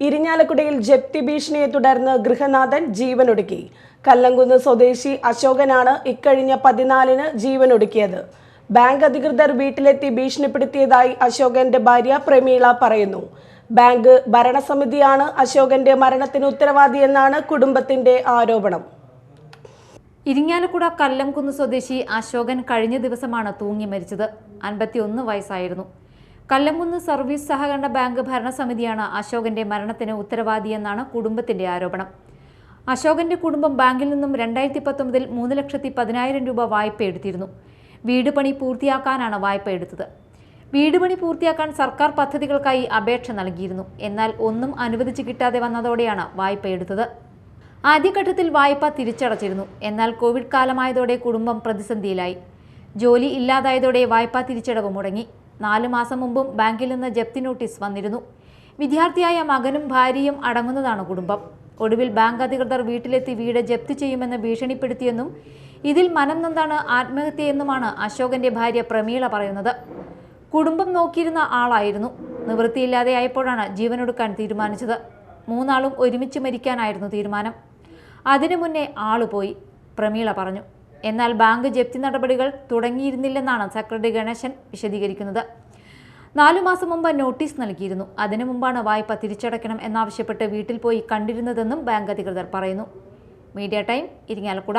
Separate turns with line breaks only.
ഇരിഞ്ഞാലക്കുടയിൽ ജപ്തി ഭീഷണിയെ തുടർന്ന് ഗൃഹനാഥൻ ജീവനൊടുക്കി. കല്ലങ്കുന്ന് സ്വദേശി അശോകനാണ് ഇക്കഴിഞ്ഞ പതിനാലിന് ജീവനൊടുക്കിയത്. ബാങ്ക് അധികൃതർ വീട്ടിലെത്തി ഭീഷണിപ്പെടുത്തിയതായി അശോകന്റെ ഭാര്യ പ്രമീള പറയുന്നു. ബാങ്ക് ഭരണസമിതിയാണ് അശോകന്റെ മരണത്തിന് ഉത്തരവാദിയെന്നാണ് കുടുംബത്തിന്റെ ആരോപണം.
ഇരിങ്ങാലക്കുട കല്ലംകുന്ന് സ്വദേശി അശോകൻ കഴിഞ്ഞ ദിവസമാണ് തൂങ്ങി മരിച്ചത്. അൻപത്തിയൊന്ന് വയസ്സായിരുന്നു. കല്ലംകുന്ന് സർവീസ് സഹകരണ ബാങ്ക് ഭരണസമിതിയാണ് അശോകന്റെ മരണത്തിന് ഉത്തരവാദിയെന്നാണ് കുടുംബത്തിന്റെ ആരോപണം. അശോകന്റെ കുടുംബം ബാങ്കിൽ നിന്നും രണ്ടായിരത്തി പത്തൊമ്പതിൽ മൂന്ന് ലക്ഷത്തി പതിനായിരം രൂപ വായ്പ എടുത്തിരുന്നു. വീട് പണി പൂർത്തിയാക്കാനാണ് വായ്പ എടുത്തത്. വീട് പണി പൂർത്തിയാക്കാൻ സർക്കാർ പദ്ധതികൾക്കായി അപേക്ഷ നൽകിയിരുന്നു. എന്നാൽ ഒന്നും അനുവദിച്ചു കിട്ടാതെ വന്നതോടെയാണ് വായ്പ എടുത്തത്. ആദ്യഘട്ടത്തിൽ വായ്പ തിരിച്ചടച്ചിരുന്നു. എന്നാൽ കോവിഡ് കാലമായതോടെ കുടുംബം പ്രതിസന്ധിയിലായി. ജോലി ഇല്ലാതായതോടെ വായ്പാ തിരിച്ചടവ് മുടങ്ങി. നാല് മാസം മുമ്പും ബാങ്കിൽ നിന്ന് ജപ്തി നോട്ടീസ് വന്നിരുന്നു. വിദ്യാർത്ഥിയായ മകനും ഭാര്യയും അടങ്ങുന്നതാണ് കുടുംബം. ഒടുവിൽ ബാങ്ക് അധികൃതർ വീട്ടിലെത്തി വീട് ജപ്തി ചെയ്യുമെന്ന് ഭീഷണിപ്പെടുത്തിയെന്നും ഇതിൽ മനം നൊന്താണ് ആത്മഹത്യയെന്നുമാണ് അശോകന്റെ ഭാര്യ പ്രമീള പറയുന്നത്. കുടുംബം നോക്കിയിരുന്ന ആളായിരുന്നു. നിവൃത്തിയില്ലാതെ ആയപ്പോഴാണ് ജീവനൊടുക്കാൻ തീരുമാനിച്ചത്. മൂന്നാളും ഒരുമിച്ച് മരിക്കാനായിരുന്നു തീരുമാനം. അതിനു മുന്നേ ആളുപോയി പ്രമീള പറഞ്ഞു. എന്നാൽ ബാങ്ക് ജപ്തി നടപടികൾ തുടങ്ങിയിരുന്നില്ലെന്നാണ് സെക്രട്ടറി ഗണേശൻ വിശദീകരിക്കുന്നത്. നാലു മാസം മുമ്പ് നോട്ടീസ് നൽകിയിരുന്നു. അതിനു മുമ്പാണ് വായ്പ തിരിച്ചടയ്ക്കണം എന്നാവശ്യപ്പെട്ട് വീട്ടിൽ പോയി കണ്ടിരുന്നതെന്നും ബാങ്ക് അധികൃതർ പറയുന്നു. Media time Irinjalakuda.